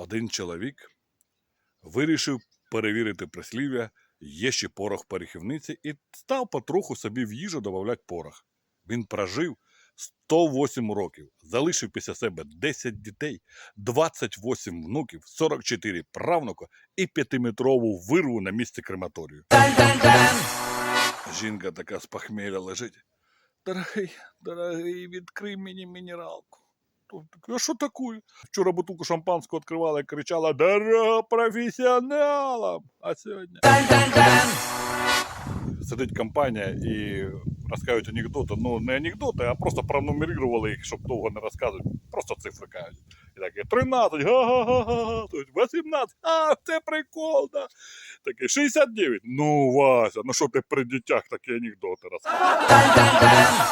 Один чоловік вирішив перевірити прислів'я є ще порох в порохівниці і став потроху собі в їжу додавати порох. Він прожив 108 років, залишив після себе 10 дітей, 28 внуків, 44 правнука і п'ятиметрову вирву на місці крематорію. Жінка така з похмілля лежить. Дорогий, дорогий, відкрий мені мінералку. А що таке? Вчора бутылку шампанського відкривала і кричала Дорога професіоналам! А сьогодні. Сидить компанія і розказують анекдоти. Ну, не анекдоти, а просто пронумерували їх, щоб довго не розказувати. Просто цифри кажуть. І таке 13, га-га-га-га, 18, а, це прикол, да. Такий 69. Ну, Вася, ну що ти при дітях такі анекдоти розказуєш?